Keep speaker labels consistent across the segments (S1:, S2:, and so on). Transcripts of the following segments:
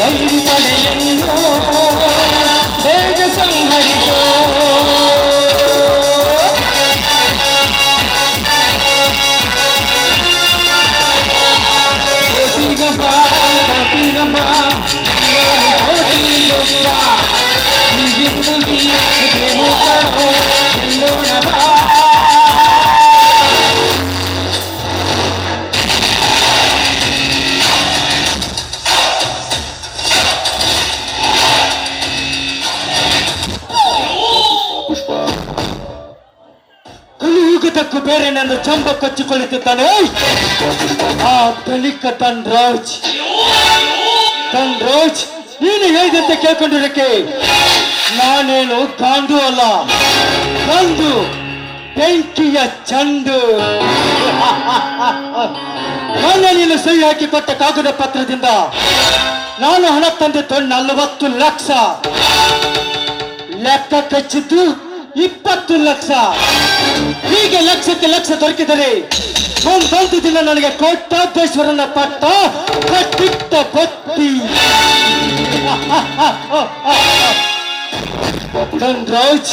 S1: ವೈರಿ ಆ ಕಚ್ಚಿಕೊಳ್ಳುತ್ತಿದ್ದಾನೆ. ಆ ದಲಿಕ ತನ್ ರಾಜ್ ನೀನು ಹೇಳಿದಂತೆ ಕೇಳ್ಕೊಂಡಿರಕ್ಕೆ ನಾನೇನು ಕಾಂದು ಅಲ್ಲ. ಕಂದು ಬೆಂಕಿಯ ಚಂಡು. ನನ್ನ ನೀನು ಸಹಿ ಹಾಕಿ ಕೊಟ್ಟ ಕಾಗದ ಪತ್ರದಿಂದ ನಾನು ಹಣ ತಂದಿದ್ದು ನಲವತ್ತು ಲಕ್ಷ. ಲೆಕ್ಕ ಕಚ್ಚಿದ್ದು ಇಪ್ಪತ್ತು ಲಕ್ಷ. ಹೀಗೆ ಲಕ್ಷಕ್ಕೆ ಲಕ್ಷ ದೊರಕಿದರೆ ಒಂದೊಂದು ದಿನ ನನಗೆ ಕೋಟ್ಟಾಧೇಶ್ವರನ ಪಟ್ಟ ಕಟ್ಟಿಟ್ಟ ಪಟ್ಟಿ ಧನ್ರಾಜ್,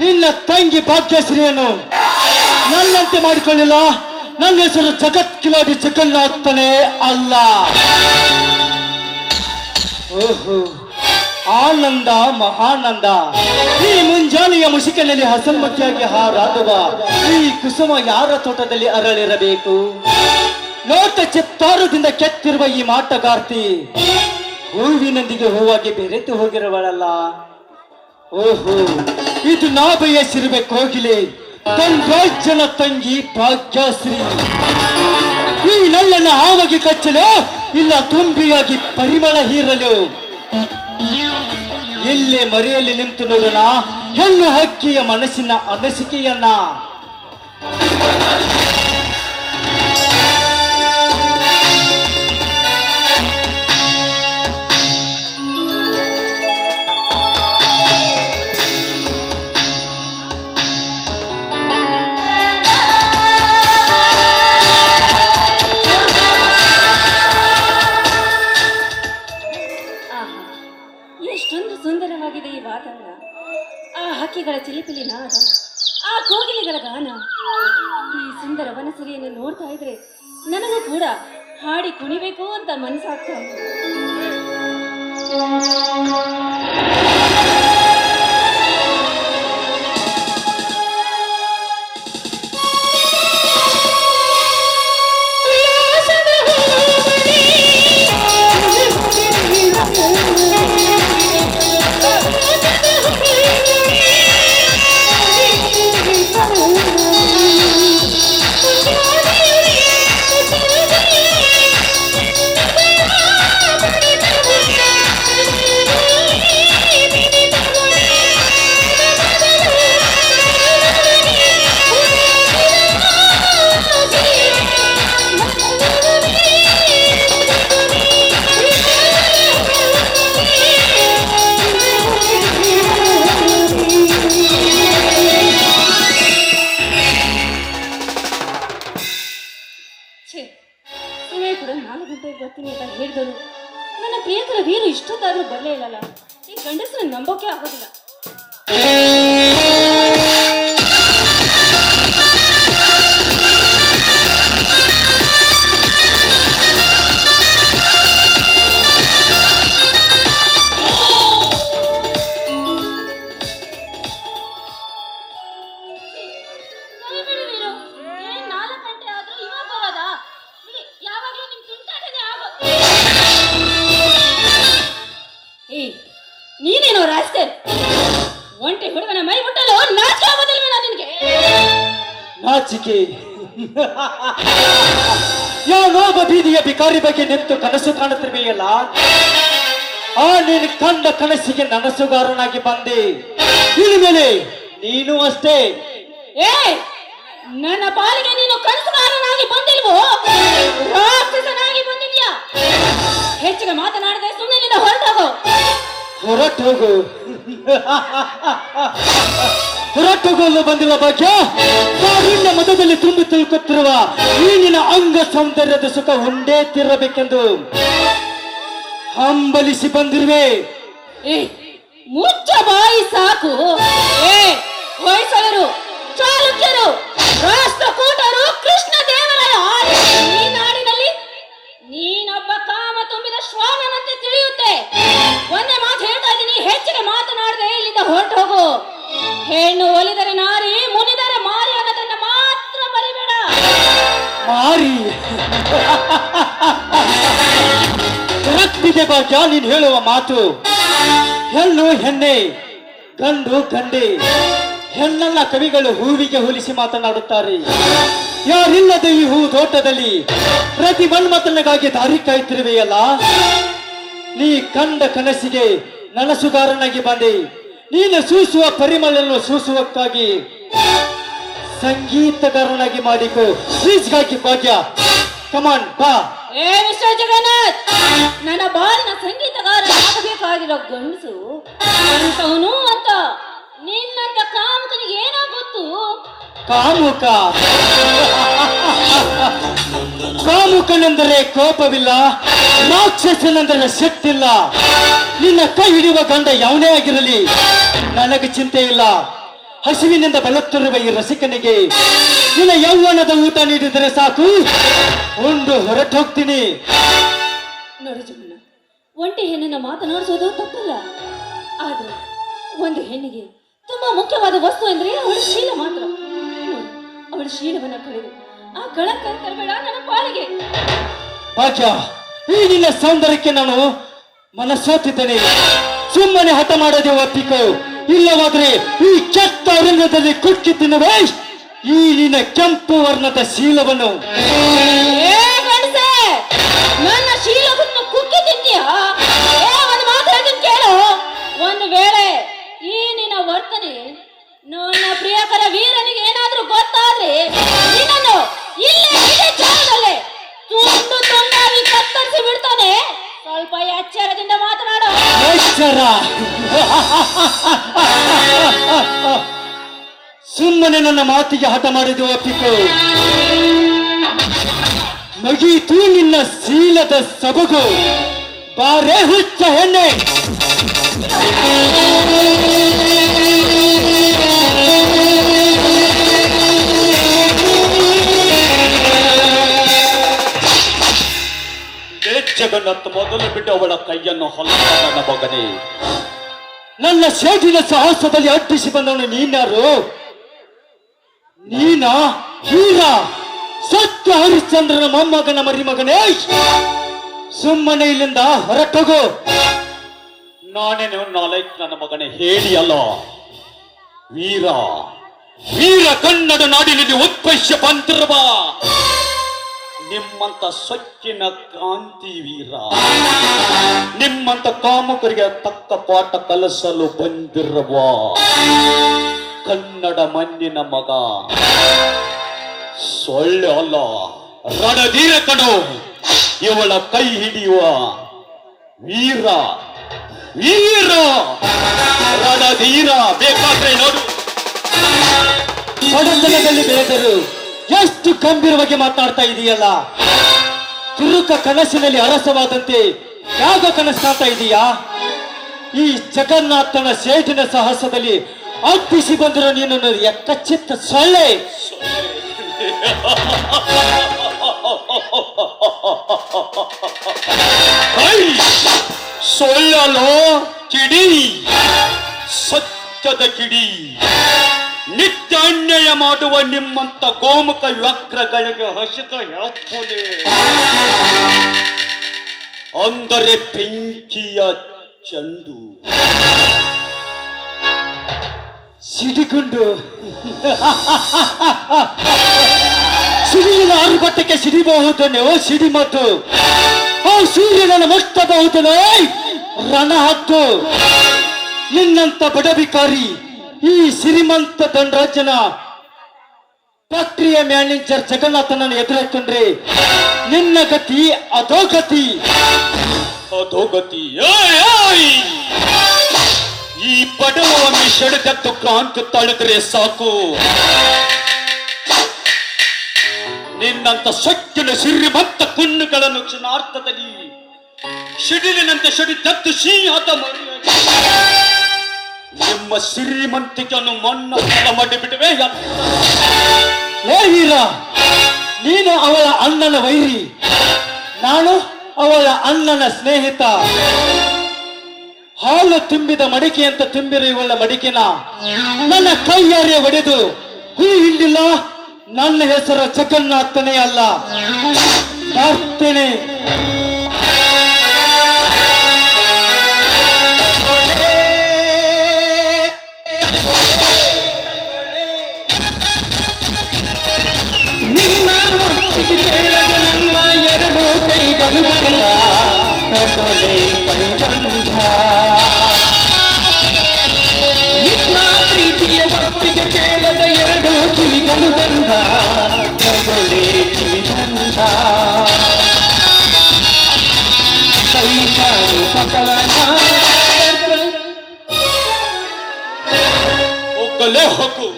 S1: ನಿನ್ನ ತಂಗಿ ಭಾಗ್ಯಶ್ರೀಯನ್ನು ನನ್ನಂತೆ ಮಾಡಿಕೊಳ್ಳಿಲ್ಲ. ನನ್ನ ಹೆಸರು ಜಗತ್ ಕಿಲಾಡಿ ಜಗನ್ನಾಥನೇ ಅಲ್ಲ. ಓಹೋ. ಆನಂದ, ಮಹಾನಂದ. ಈ ಮುಂಜಾನೆಯ ಮುಸುಕಿನಲ್ಲಿ ಹಸನ್ಮುಖಿಯಾಗಿ ಹಾರಾಡುವ ಈ ಕುಸುಮ ಯಾರ ತೋಟದಲ್ಲಿ ಅರಳಿರಬೇಕು? ಲೋಟ ಚಿತ್ತಾರದಿಂದ ಕೆತ್ತಿರುವ ಈ ಮಾಟಗಾರ್ತಿ ಹೂವಿನೊಂದಿಗೆ ಹೂವಾಗಿ ಬೆರೆತು ಹೋಗಿರುವಳಲ್ಲ. ಓಹೋ, ಇದು ನಾ ಬಯಸಿರುವೆ ಕೋಗಿಲೆ ತಂಗಾಜ್ಜನ ತಂಗಿ ಭಾಗ್ಯಶ್ರೀ. ಈ ನಲ್ಲನ್ನ ಹಾವಾಗಿ ಕಚ್ಚಲು ಇಲ್ಲ ತುಂಬಿಯಾಗಿ ಪರಿಮಳ ಹೀರಲು. ಇಲ್ಲೇ ಮರೆಯಲ್ಲಿ ನಿಂತು ನೋಡೋಣ ಹೆಣ್ಣು ಹಕ್ಕಿಯ ಮನಸ್ಸಿನ ಅನಿಸಿಕೆಯನ್ನ.
S2: ケアを始めた。ನಾಚಿಕೆ
S1: ಯಾವೊಬ್ಬ ಬೀದಿಯ ಬಿಕಾರಿ ಬಗ್ಗೆ ನಿಂತು ಕನಸು ಕಾಣುತ್ತಿರುವೆಯಲ್ಲ ಆ ನೀನು ಕಂಡ ಕನಸಿಗೆ ನನಸುಗಾರನಾಗಿ ಬಂದೆ. ಮೇಲೆ ನೀನು ಅಷ್ಟೇ.
S2: ಏ ನನ್ನ ಪಾಲಿಗೆ ನೀನು ಕನಸುಗಾರನಾಗಿ ಬಂದಿಲ್ವೋ? ರಾಕ್ಷಸನಾಗಿ ಬಂದಿದ್ಯಾ? ಹೆಚ್ಚಿಗೆ ಮಾತನಾಡದೆ ಸುಮ್ಮನೆ ಹೊರಟೋಗು.
S1: ಹೊರಟು ಹೋಗು ಬಂದಿರುವ ಬಗ್ಗೆ ಕಾರುಣ್ಯ ಮತದಲ್ಲಿ ತುಂಬಿ ತುಳುಕುತ್ತಿರುವ ಈಗಿನ ಅಂಗ ಸೌಂದರ್ಯದ ಸುಖ ಒಂದೇ ತಿರಬೇಕೆಂದು ಹಂಬಲಿಸಿ ಬಂದಿರುವೆ.
S2: ಮುಚ್ಚ ಬಾಯಿ ಸಾಕು. ಹೊಯ್ಸಳರು, ಚಾಲುಕ್ಯರು, ರಾಷ್ಟ್ರಕೂಟರು, ಕೃಷ್ಣ ಆಳಿದ ಈ ನಾಡಿನಲ್ಲಿ ನೀನೊಬ್ಬ ಕಾಮ ತುಂಬಿದ ಶ್ವಾನನಂತೆ ತಿಳಿಯುತ್ತೆ. ಒಂದೇ ಮಾತು ಹೇಳ್ತಾ ಇದ್ದೀನಿ ಹೆಚ್ಚಿಗೆ ಮಾತನಾಡದೆ ಇಲ್ಲಿಂದ ಹೊರಟು ಹೋಗು. ಹೆಣ್ಣು ಒಲಿದರೆ ನಾರಿ, ಮುನಿದರೆ ಮಾರಿ ಅನ್ನೋದನ್ನ ಮಾತ್ರ ಬರಿಬೇಡ
S1: ಮಾರಿ. ಕರೆಕ್ಟಿದೆ ಭಾಗ್ಯ ನೀನು ಹೇಳುವ ಮಾತು. ಹೆಣ್ಣು ಹೆಣ್ಣೆ, ಗಂಡು ಗಂಡೆ. ಹೆಣ್ಣನ್ನ ಕವಿಗಳು ಹೂವಿಗೆ ಹೋಲಿಸಿ ಮಾತನಾಡುತ್ತಾರೆ. ಯಾರಿಲ್ಲದ ಈ ಹೂ ತೋಟದಲ್ಲಿ ಪ್ರತಿ ಮನ್ಮತನಗಾಗಿ ದಾರಿ ಕಾಯ್ತಿರುವೆಯಲ್ಲ? ನೀ ಕಂಡ ಕನಸಿಗೆ ನನಸುಗಾರನಾಗಿ ಬಂದೆ. ನೀನು ಸೂಸುವ ಪರಿಮಳನ್ನು ಸೂಸುವಕ್ಕಾಗಿ ಸಂಗೀತಗಾರನಾಗಿ ಮಾಡಿಕೊ. ಪ್ಲೀಸ್ಗಾಗಿ ಭಾಗ್ಯ. ಕಮಾನ್ ಬಾ.
S2: ಏ ಮಿಸ್ಟರ್ ಜಗನ್ನಾಥ್, ನನ್ನ ಬಾಳಿನ ಸಂಗೀತಗಾರ ಆಗಬೇಕಾಗಿರೋ ಗಂಡಸು ಅಂತವನು ಅಂತ. ನಿನ್ನಂತ ಕಾಮಕನಿಗೆ ಏನೋ ಗೊತ್ತು?
S1: ಕಾಮುಕ. ಕಾಮುಕನೆಂದರೆ ಕೋಪವಿಲ್ಲ ರಾಕ್ಷಸನೆಂದರೆ ಶಕ್ತಿಲ್ಲ ನಿನ್ನ ಕೈ ಹಿಡಿಯುವ ಗಂಡ ಯಾವನೇ ಆಗಿರಲಿ ನನಗೆ ಚಿಂತೆ ಇಲ್ಲ. ಹಸಿವಿನಿಂದ ಬಲುತ್ತಿರುವ ಈ ರಸಿಕನಿಗೆ ನಿನ್ನ ಯೌವನದ ಊಟ ನೀಡಿದರೆ ಸಾಕು. ಉಂಡು ಹೊರಟು ಹೋಗ್ತೀನಿ
S2: ನೋಡು ಒಂಟಿ ಹೆಣ್ಣಿನ ಮಾತನಾಡಿಸೋದು ತಪ್ಪಲ್ಲ. ಆದ್ರೆ ಒಂದು ಹೆಣ್ಣಿಗೆ ತುಂಬಾ ಮುಖ್ಯವಾದ ವಸ್ತು ಅಂದ್ರೆ ಅವಳ ಶೀಲ ಮಾತ್ರ. ಅವಳ ಶೀಲವನ್ನ ಕಳೆದು ಆ ಕಳಂಕ ತರಬೇಡ ನನ್ನ ಪಾಲಿಗೆ.
S1: ಭಾಗ್ಯ ಈ ನಿನ್ನ ಸೌಂದರ್ಯಕ್ಕೆ ನಾನು ಮನಸ್ಸೋತಿದ್ದೇನೆ. ಸುಮ್ಮನೆ ಹಠ ಮಾಡದೆ ಒಪ್ಪಿಕೋ. ಇಲ್ಲವಾದ್ರೆ ಈ ಕೆಟ್ಟ ಅರಣ್ಯದಲ್ಲಿ ಕುಟ್ಟಿ ತಿನ್ನುವೆ. ಈ ನಿನ್ನ ಕೆಂಪು ವರ್ಣದ ಶೀಲವನ್ನು.
S2: ನನ್ನ ಶೀಲವನ್ನು ಕುಕ್ಕಿ ತಿಂತೀಯ? ಒಂದು ಮಾತು ಹೇಳ್ತೀನಿ ಕೇಳು. ಒಂದು ವೇಳೆ ಪ್ರಿಯಕರ ವೀರನಿಗೆ ಏನಾದ್ರೂ ಗೊತ್ತಾದ್ರೆ ನಿನ್ನನ್ನು ಇಲ್ಲೇ ಇದೇ ತುಂಡು ತುಂಡಾಗಿ ಕತ್ತರಿಸಿ ಬಿಡ್ತಾನೆ ಸ್ವಲ್ಪ ಎಚ್ಚರದಿಂದ ಮಾತನಾಡು.
S1: ಎಚ್ಚರ. ಸುಮ್ಮನೆ ನನ್ನ ಮಾತಿಗೆ ಹಠ ಮಾಡಿದ್ದು ಒಪ್ಪಿಕೋ ನಗೀತು ನಿನ್ನ ಶೀಲದ ಸೊಬಗು. ಬಾರೆ ಹುಚ್ಚ ಹೆಣ್ಣೆ.
S3: ಜಗನ್ನತ್ ಮೊದಲು ಬಿಟ್ಟು ಅವಳ ಕೈಯನ್ನು ಹೊಲದ ನನ್ನ ಮಗನೇ.
S1: ನನ್ನ ಸಾಹಸದಲ್ಲಿ ಅಟ್ಟಿಸಿ ಬಂದವನು ನೀನಾರು ನೀನ? ಹೀರ? ಸತ್ಯ ಹರಿಶ್ಚಂದ್ರನ ಮೊಮ್ಮಗನ ಮರಿಮಗನೇ? ಸುಮ್ಮನೆ ಇಲ್ಲಿಂದ ಹೊರಟೋಗು.
S3: ನಾನೇ ನಾಲೈಕ್ ನನ್ನ ಮಗನೇ, ಹೇಳಿ ಅಲ್ಲ. ವೀರ. ವೀರ ಕನ್ನಡ ನಾಡಿನಲ್ಲಿ ಉತ್ಪಶ್ಯ ಬಂದಿರುವ ನಿಮ್ಮಂತ ಸೊಕ್ಕಿನ ಕಾಂತಿ ವೀರ ನಿಮ್ಮಂತ ಕಾಮುಕರಿಗೆ ತಕ್ಕ ಪಾಠ ಕಲಿಸಲು ಬಂದಿರುವ ಕನ್ನಡ ಮಣ್ಣಿನ ಮಗ. ಸೊಳ್ಳೆ ಅಲ್ಲ, ರಣಧೀರ ಕಡು ಇವಳ ಕೈ ಹಿಡಿಯುವ ವೀರ ವೀರ. ರಣಧೀರ, ಬೇಕಾದ್ರೆ ನೋಡು.
S1: ಬಡತನದಲ್ಲಿ ಬೆಳೆದರು ಎಷ್ಟು ಗಂಭೀರವಾಗಿ ಮಾತನಾಡ್ತಾ ಇದೆಯಲ್ಲ? ಕಿರುಕ ಕನಸಿನಲ್ಲಿ ಅರಸವಾದಂತೆ ಯಾವ ಕನಸು ಕಾಣ್ತಾ ಇದೀಯಾ? ಈ ಜಗನ್ನಾಥನ ಸೇಟಿನ ಸಾಹಸದಲ್ಲಿ ಅರ್ಪಿಸಿ ಬಂದಿರೋ ನೀನು ಎಕ್ಕಚಿತ್ತ ಸೊಳ್ಳೆ!
S3: ಸೊಳ್ಳಲೋ, ಕಿಡಿ, ಸತ್ಯದ ಕಿಡಿ. ನಿತ್ಯ ಅನ್ಯಾಯ ಮಾಡುವ ನಿಮ್ಮಂತ ಗೋಮುಖ ವ್ಯಕ್ರಗಳಿಗೆ ಹಸಿತ ಯಾತ್ರೆ ಅಂದರೆ ಬೆಂಕಿಯ ಚಂದು.
S1: ಸಿಡಿಗುಂಡು ಸಿಡಿಲಿನ ಆರ್ಭಟಕ್ಕೆ ಸಿಡಿಬಹುದನೆ ಓ ಸಿಡಿಮದ್ದು. ಓ ಸೂರ್ಯನನ್ನು ಮುಟ್ಟಬಹುದನೆ ರಣ ಹತ್ತು ನಿನ್ನಂತ ಬಡಬಿಕಾರಿ ಈ ಶ್ರೀಮಂತ ದಂಡರಾಜನ ಫ್ಯಾಕ್ಟರಿಯ ಮ್ಯಾನೇಜರ್ ಜಗನ್ನಾಥನನ್ನು ಎದುರಾಕೊಂಡ್ರೆ ನಿನ್ನ ಗತಿ
S3: ಅಧೋಗತಿ. ಅಧೋಗತಿ! ಈ ಬಡವೊಮ್ಮೆ ಸೆಳೆದದ್ದು ಕ್ರಾಂತಿ ತಳೆದ್ರೆ ಸಾಕು. ನಿನ್ನಂತ ಸೊಕ್ಕಿನ ಸಿರಿಮಂತ ಕುಣ್ಣುಗಳನ್ನು ಕ್ಷಣಾರ್ಥದಲ್ಲಿ ಶಿಡಿಲಿನಂತೆ ಶಡಿ ದತ್ತು ಸಿಂಹದ ಮರಿಯಾಗಿ. ನಿಮ್ಮ ಶ್ರೀಮಂತಿಕೆಯನ್ನು ಮಣ್ಣು ಮಾಡಿ ಬಿಟ್ಟವೆ
S1: ಏ ವೀರ, ನೀನು ಅವಳ ಅಣ್ಣನ ವೈರಿ, ನಾನು ಅವಳ ಅಣ್ಣನ ಸ್ನೇಹಿತ. ಹಾಲು ತುಂಬಿದ ಮಡಿಕೆ ಅಂತ ಇವಳ ಮಡಿಕೆನ ನನ್ನ ಕೈಯಾರೆ ಒಡೆದು ಹುಳಿ ಇಲ್ಲಿಲ್ಲ ನನ್ನ ಹೆಸರು ಅತ್ತನೇ ಅಲ್ಲ. ಎರಡು ಕಿವಿಗಳು ಬಂದ ತಗೊಳ್ಳಿ ಕಿವಿಗಂಧ. ಕೈ ಕಾಲು ಪಕಡನ
S3: ಹೋಗಲೇ ಹೋಗು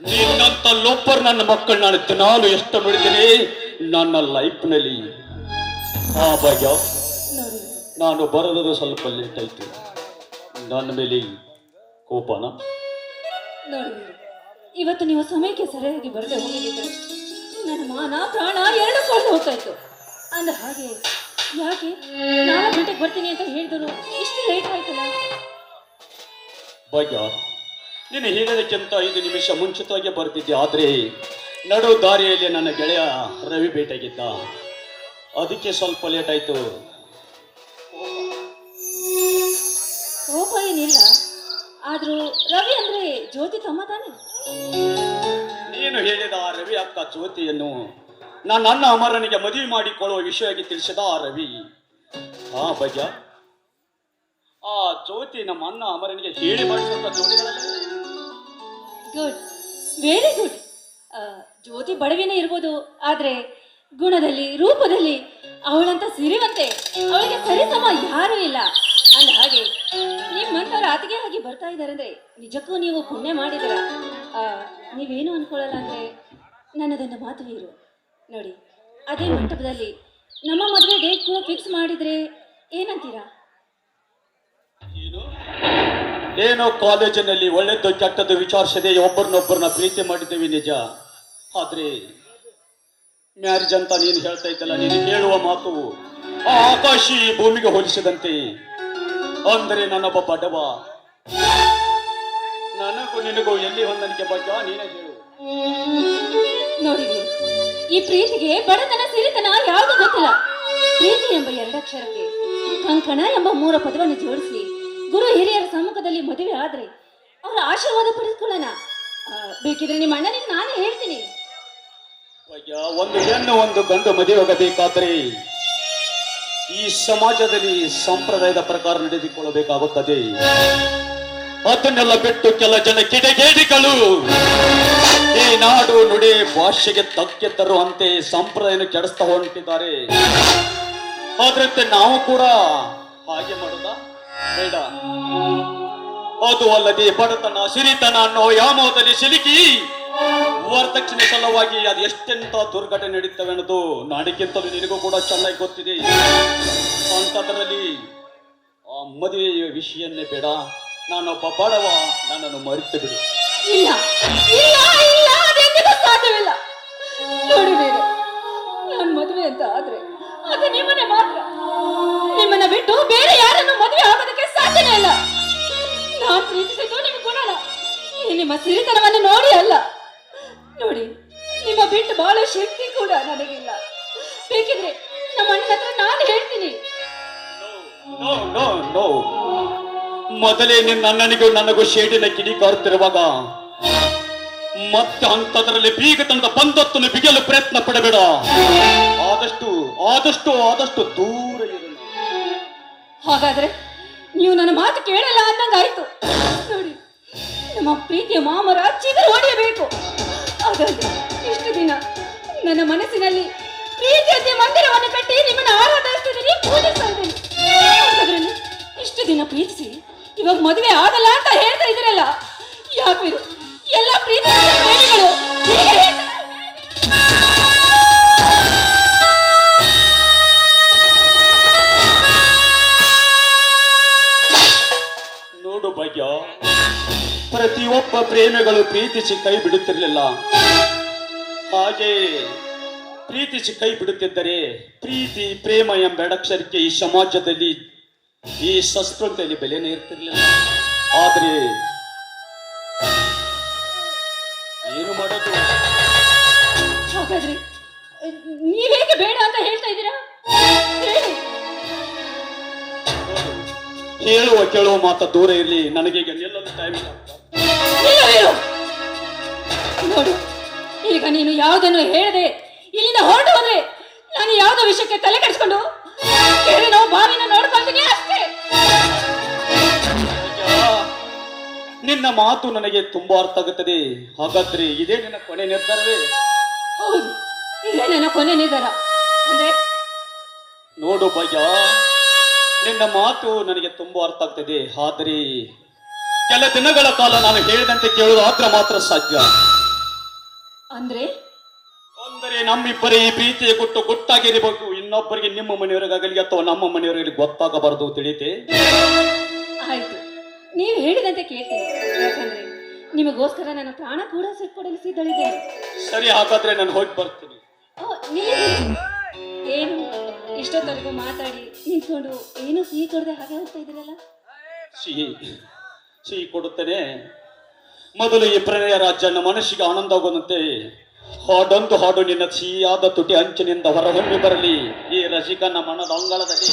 S3: ನಿನ್ನಂತ ಲೋಪರ್ ನನ್ನ ಮಕ್ಕಳು ನಾನು ದಿನಾಲು ಎಷ್ಟು ನೋಡಿದ್ದೀನಿ ನನ್ನ ಲೈಫ್ನಲ್ಲಿ ಆ
S2: ಭಯ
S3: ನಾನು ಬರೋದು ಸ್ವಲ್ಪ ಲೇಟ್ ಆಯ್ತು. ನನ್ನ ಮೇಲೆ ಕೋಪನ?
S2: ನೋಡಿ ಇವತ್ತು ನೀವು ಸಮಯಕ್ಕೆ ಸರಿಯಾಗಿ ಬರದೆ ಹೋಗಿದ್ದರೆ. ನನ್ನ ಮಾನ ಪ್ರಾಣ ಎರಡು ಕೊಂಡು ಹೋಗ್ತಾ ಇತ್ತು. ಅಂದ ಹಾಗೆ ಯಾಕೆ ನಾಲ್ಕು ಗಂಟೆಗೆ ಬರ್ತೀನಿ ಅಂತ ಹೇಳಿದ್ರು ಇಷ್ಟು ಲೇಟ್ ಆಯ್ತಲ್ಲ?
S3: ಭಾಗ್ಯ ನೀನು ಹೇಳಿದಕ್ಕಿಂತ ಐದು ನಿಮಿಷ ಮುಂಚಿತವಾಗಿ ಬರ್ತಿದ್ದೆ ಆದರೆ ನಡು ದಾರಿಯಲ್ಲಿ ನನ್ನ ಗೆಳೆಯ ರವಿ ಭೇಟಿಯಾಗಿದ್ದ. ಅದಕ್ಕೆ ಸ್ವಲ್ಪ ಲೇಟ್ ಆಯ್ತು.
S2: ಕೋಪ ಏನಿಲ್ಲ. ಆದ್ರೂ ರವಿ ಅಂದ್ರೆ ಜ್ಯೋತಿ ತಮ್ಮ ತಾನೆ?
S3: ನೀನು ಹೇಳಿದ ಆ ರವಿ ಅಕ್ಕ ಜ್ಯೋತಿಯನ್ನು ನನ್ನ ಅಣ್ಣ ಅಮರನಿಗೆ ಮದುವೆ ಮಾಡಿಕೊಳ್ಳುವ ವಿಷಯವಾಗಿ ತಿಳಿಸಿದ ಆ ರವಿ. ಆ ಭಜ ಆ ಜ್ಯೋತಿ ನಮ್ಮ ಅಣ್ಣ ಅಮರನಿಗೆ ಹೇಳಿ ಮಾಡಿಸುವಂತ ಜೋಡಿಗಳಲ್ಲ
S2: ಗುಡ್ ವೆರಿ ಗುಡ್ ಜ್ಯೋತಿ ಬಡವಿನೇ ಇರ್ಬೋದು ಆದ್ರೆ ಗುಣದಲ್ಲಿ ರೂಪದಲ್ಲಿ ಅವಳಂತ ಸಿರಿವಂತೆ ಅವಳಿಗೆ ಸರಿಸಮ ಯಾರೂ ಇಲ್ಲ. ಅಂದ ಹಾಗೆ ನಿಮ್ಮಂತವ್ರ ಆತಿಗೆ ಆಗಿ ಬರ್ತಾ ಇದ್ದಾರೆ ಅಂದ್ರೆ ನಿಜಕ್ಕೂ ನೀವು ಪುಣ್ಯ ಮಾಡಿದಿರ ಆ, ನೀವೇನು ಅನ್ಕೊಳ್ಳಲ್ಲ ಅಂದ್ರೆ ನನ್ನದೊಂದು ಮಾತು ಇರು ನೋಡಿ ಅದೇ ಮಂಟಪದಲ್ಲಿ ನಮ್ಮ ಮದುವೆ ಡೇಟ್ ಕೂಡ ಫಿಕ್ಸ್ ಮಾಡಿದ್ರೆ ಏನಂತೀರಾ?
S3: ಏನು? ಏನೋ ಕಾಲೇಜಿನಲ್ಲಿ ಒಳ್ಳೆದ್ದು ಕೆಟ್ಟದ್ದು ವಿಚಾರಿಸದೆ ಒಬ್ಬರನ್ನೊಬ್ಬರನ್ನ ಪ್ರೀತಿ ಮಾಡಿದ್ದೇವೆ ನಿಜ. ಆದ್ರೆ ಮ್ಯಾರೇಜ್ ಅಂತ ನೀನು ಹೇಳ್ತಾ ಇದ್ದಲ್ಲ, ನೀನು ಹೇಳುವ ಮಾತು ಆಕಾಶಿ ಭೂಮಿಗೆ ಹೋಲಿಸಿದಂತೆ. ಅಂದರೆ ನನ್ನೊಬ್ಬ ಬಡವ. ನನಗೂ ನಿನಗೂ ಎಲ್ಲಿ ಹೊಂದಾಣಿಕೆ ಬಗ್ಗೆ ನೀನೇ ಹೇಳು.
S2: ನೋಡಿ, ಈ ಪ್ರೀತಿಗೆ ಬಡತನ ಸಿರಿತನ ಯಾವುದು ಗೊತ್ತಿಲ್ಲ. ಪ್ರೀತಿ ಎಂಬ ಎರಡಕ್ಷರಕ್ಕೆ ಕಂಕಣ ಎಂಬ ಮೂರ ಪದವನ್ನು ಜೋಡಿಸಿ ಗುರು ಹಿರಿಯರ ಸಮ್ಮುಖದಲ್ಲಿ ಮದುವೆ ಆದ್ರೆ ಅವರ ಆಶೀರ್ವಾದ ಪಡೆದುಕೊಳ್ಳೋಣ. ಬೇಕಿದ್ರೆ ನಿಮ್ಮ ಅಣ್ಣನಿಗೆ ನಾನೇ ಹೇಳ್ತೀನಿ.
S3: ಒಂದು ಹೆಣ್ಣು, ಒಂದು ಗಂಡು ಮದುವೆಯಾಗಬೇಕಾದರೆ ಈ ಸಮಾಜದಲ್ಲಿ ಸಂಪ್ರದಾಯದ ಪ್ರಕಾರ ನಡೆದುಕೊಳ್ಳಬೇಕಾಗುತ್ತದೆ. ಅದನ್ನೆಲ್ಲ ಬಿಟ್ಟು ಕೆಲ ಜನ ಕಿಡಿಗೇಡಿಗಳು ಈ ನಾಡು ನುಡಿ ಭಾಷೆಗೆ ತಕ್ಕೆ ತರುವಂತೆ ಸಂಪ್ರದಾಯನ ಕೆಡಿಸ್ತಾ ಹೊಂಟಿದ್ದಾರೆ. ಆದ್ರಂತೆ ನಾವು ಕೂಡ ಹಾಗೆ ಮಾಡುದ? ಬೇಡ. ಅದು ಅಲ್ಲದೆ ಬಡತನ, ಸಿರಿತನ ಅನ್ನೋ ಯಾಮೋದಲ್ಲಿ ಸಿಲುಕಿ ವರದಕ್ಷಿಣೆ ಸಲುವಾಗಿ ಅದು ಎಷ್ಟೆಂತ ದುರ್ಘಟನೆ ನಡೀತವೆ ಅನ್ನೋದು ನಾಡಿಗಿಂತಲೂ ನಿನಗೂ ಕೂಡ ಚೆನ್ನಾಗಿ ಗೊತ್ತಿದೆ. ಅಂಥದ್ರಲ್ಲಿ ಆ ಮದುವೆಯ ವಿಷಯನ್ನೇ ಬೇಡ. ನಾನೊಬ್ಬ ಬಡವ ನನ್ನನ್ನು ಮರೆತು ಬಿಡು.
S2: ಇಲ್ಲ ಇಲ್ಲ ಇಲ್ಲ ಅದೆಂದಿಗೂ ಸಾಧ್ಯವಿಲ್ಲ. ನೋಡಿ ವೀರು, ನಾನ್ ಮದುವೆ ಅಂತ ಆದ್ರೆ ಅದು ನಿಮ್ಮನ್ನೇ ಮಾತ್ರ. ನಿಮ್ಮನ್ನ ಬಿಟ್ಟು ಬೇರೆ ಯಾರನ್ನು ಮದುವೆ ಆಗೋದಕ್ಕೆ ಸಾಧ್ಯನೇ ಇಲ್ಲ. ನಾ ಪ್ರೀತಿಸಿದ್ದು ನಿಮ್ಮ ಗುಣನ. ಈ ನಿಮ್ಮ ಸಿರಿತನವನ್ನು ನೋಡಿ ಅಲ್ಲ. ನೋಡಿ ನಿಮ್ಮ ಬಿಟ್ಟು ಬಹಳ ಶಕ್ತಿ ಕೂಡ ನನಗಿಲ್ಲ. ಬೇಕಿದ್ರೆ ನಮ್ಮ ಅಣ್ಣನ ಹತ್ರ ನಾನು ಹೇಳ್ತೀನಿ.
S3: No no no. ಮೊದಲೇ ನಿನ್ನ ಅಣ್ಣನಿಗೂ ನನಗೂ ಶೇಡಿನ ಕಿಡಿ ಕಾರುತ್ತಿರುವಾಗ ಮತ್ತೆ ಅಂಥದ್ರಲ್ಲಿ ಬೀಗ ತಂದ ಬಂದತ್ತನ್ನು ಬಿಗಲು ಪ್ರಯತ್ನ ಪಡಬೇಡ. ಆದಷ್ಟು ಆದಷ್ಟು ಆದಷ್ಟು ದೂರ ಇರಲಿ.
S2: ಹಾಗಾದ್ರೆ ನೀವು ನನ್ನ ಮಾತು ಕೇಳಲ್ಲ ಅಂದಂಗಾಯ್ತು. ನೋಡಿ ನಮ್ಮ ಪ್ರೀತಿಯ ಮಾಮರ ಚಿಗರು ಹೊಡೆಯಬೇಕು. ಹಾಗಾಗಿ ಇಷ್ಟು ದಿನ ನನ್ನ ಮನಸ್ಸಿನಲ್ಲಿ ಪ್ರೀತಿಯಂತೆ ಮಂದಿರವನ್ನು ಕಟ್ಟಿ ನಿಮ್ಮನ್ನು ಆರಾಧಿಸ್ತಿದ್ದೀನಿ ಪೂಜಿಸ್ತಾ ಇದ್ದೀನಿ ಅದರಲ್ಲಿ ಇಷ್ಟು ದಿನ ಪ್ರೀತಿಸಿ, ಇವಾಗ ಮದುವೆ ಆಗಲ್ಲ ಅಂತ ಹೇಳ್ತಾ ಇದ್ದೀರಲ್ಲ. ಯಾಕೆ? ಎಲ್ಲ ಪ್ರೀತಿ
S3: ಪ್ರತಿಯೊಬ್ಬ ಪ್ರೇಮಿಗಳು ಪ್ರೀತಿಸಿ ಕೈ ಬಿಡುತ್ತಿರಲಿಲ್ಲ. ಹಾಗೆ ಪ್ರೀತಿಸಿ ಕೈ ಬಿಡುತ್ತಿದ್ದರೆ ಪ್ರೀತಿ ಪ್ರೇಮ ಎಂಬ ಎಡಕ್ಷರಕ್ಕೆ ಈ ಸಮಾಜದಲ್ಲಿ ಈ ಸಂಸ್ಕೃತಿಯಲ್ಲಿ ಬೆಲೆನೇ ಇರ್ತಿರಲಿಲ್ಲ ಆದರೆ ಏನು ಮಾಡೋದು?
S2: ಹಾಗಾದ್ರೆ ಬೇಡ ಅಂತ ಹೇಳ್ತಾ ಇದ್ದೀರಾ? ಹೇಳಿ.
S3: ಹೇಳುವ ಕೇಳುವ ಮಾತ ದೂರ ಇರಲಿ. ನನಗೀಗ ನಿಲ್ಲಲು ಟೈಮ್ ಇಲ್ಲ.
S2: ನೋಡು ಈಗ ನೀನು ಯಾವುದನ್ನು ಹೇಳದೆ ಇಲ್ಲಿಂದ ಹೊರಟು ಹೋದ್ರೆ ನಾನು ಯಾವುದೋ ವಿಷಯಕ್ಕೆ ತಲೆ ಕೆಡಿಸ್ಕೊಂಡು ಕೇಳಿನೋ ಬಾವಿನ ನೋಡ್ಕೊಂತೀನಿ ಅಷ್ಟೇ.
S3: ನಿನ್ನ ಮಾತು ನನಗೆ ತುಂಬಾ ಅರ್ಥ ಆಗುತ್ತದೆ. ಹಾಗಾದ್ರೆ ಇದೇ ನಿನ್ನ ಕೊನೆ ನಿರ್ಧಾರವೇ?
S2: ಹೌದು ಇದೇ ನನ್ನ ಕೊನೆ ನಿರ್ಧಾರ. ಅಂದ್ರೆ?
S3: ನೋಡು ಭಾಗ್ಯ ನಿನ್ನ ಮಾತು ನನಗೆ ತುಂಬಾ ಅರ್ಥ ಆಗ್ತದೆ. ಆದರೆ ಕೆಲ ದಿನಗಳ ಕಾಲ ನಾನು ಹೇಳಿದಂತೆ ಕೇಳುವುದು ಆದ್ರೆ ಮಾತ್ರ ಸಾಧ್ಯ.
S2: ಅಂದ್ರೆ?
S3: ಅಂದರೆ ನಮ್ಮಿಬ್ಬರ ಈ ಪ್ರೀತಿಯ ಕೊಟ್ಟು ಗೊತ್ತಾಗಿರಬೇಕು ಇನ್ನೊಬ್ಬರಿಗೆ ನಿಮ್ಮ ಮನೆಯವರಿಗಾಗಲಿ ಅಥವಾ ನಮ್ಮ ಮನೆಯವರಿಗೆ ಗೊತ್ತಾಗಬಾರದು ತಿಳಿತೆ.
S2: ಆಯ್ತು. ನೀವು ಹೇಳಿದಂತೆ ಕೇಳ್ತೇನೆ. ಯಾಕಂದ್ರೆ ನಿಮಗೋಸ್ಕರ ನನ್ನ ಪ್ರಾಣ ಕೂಡ ಸಿಕ್ಕೊಡಲು ಸಿದ್ಧಳಿದ್ದೇನೆ
S3: ಸರಿ ಹಾಗಾದ್ರೆ ನಾನು ಹೋಗಿ ಬರ್ತೀನಿ.
S2: ಓ, ನೀವು- ಏನು? ಇಷ್ಟೊತ್ತವರೆಗೂ ಮಾತಾಡಿ ನಿಂತ್ಕೊಂಡು ಏನು ಸಿಹಿ ಕೊಡದೆ ಹಾಗೆ ಹೋಗ್ತಾ ಇದ್ದೀರಲ್ಲ?
S3: ಸಿಹಿ. ಸಿಹಿ ಕೊಡುತ್ತೇನೆ. ಮೊದಲು ಈ ಪ್ರಣಯ ರಾಜ್ಯನ ಮನಸ್ಸಿಗೆ ಆನಂದ ಆಗುವಂತೆ ಹಾಡೊಂದು ಹಾಡು ನಿನ್ನ ಸಿಹಿಯಾದ ತುಟಿ ಅಂಚಿನಿಂದ ಹೊರಹೊಮ್ಮಿ ಬರಲಿ. ಈ ರಸಿಕನ ಮನದ ಅಂಗಳದಲ್ಲಿ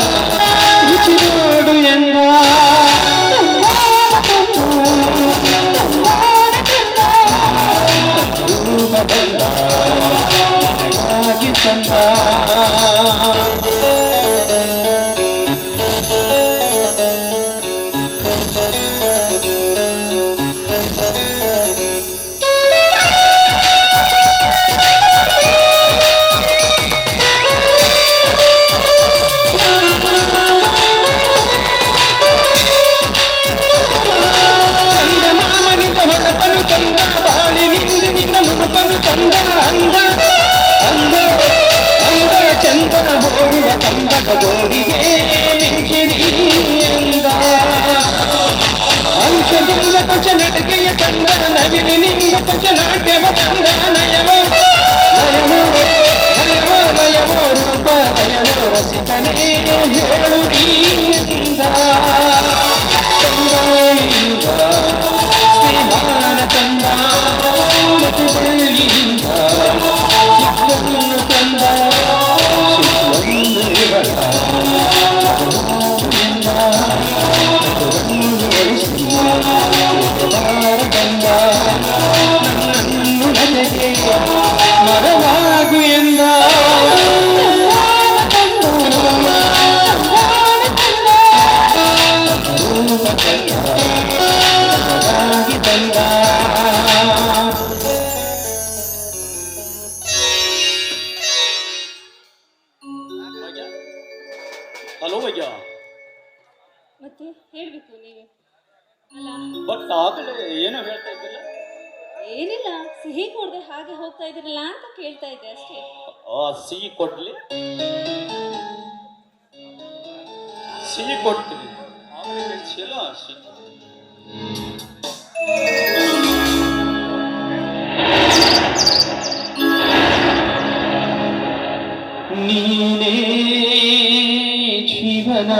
S2: ಆಯ್ತು.
S4: ಚೆನ್ನಾಗು ಎಂದ ಅಂಶದಿಂದ ಪಚ ನಟಿಕೆಯ ತಂದ ನವಿಲಿನಿಂದ ಪಚ ನಾಟ್ಯವ ತಂದ ನಯವ ನಯವ ನಯವ ನಯವ ರೂಪ ನಯವ ರಸಿಕನೇ ಹೇಳುಡಿ ಎಂದ ಚಂದಾಳಿಯಿಂದ ಶ್ರೀಮಾನ ಚಂದ ಮತ್ತು ಬೆಳ್ಳಿಯಿಂದ
S3: ಬಟ್ ಆಗಲೇ ಏನೋ ಹೇಳ್ತಾ ಇದ್ದಿಲ್ಲ
S2: ಏನಿಲ್ಲ ಸಿಹಿ ಕೊಡದೆ ಹಾಗೆ ಹೋಗ್ತಾ ಇದ್ದೀರಲ್ಲ ಅಂತ ಕೇಳ್ತಾ ಇದ್ದೆ ಅಷ್ಟೇ.
S3: ಆ ಸಿಹಿ ಕೊಡ್ಲಿ. ಸಿಹಿ ಕೊಡ್ತೀನಿ. ಆಮೇಲೆ ನಿಲ್ಸಿಲ್ಲ ಸಿಹಿ ನೀನೇ ಜೀವನ.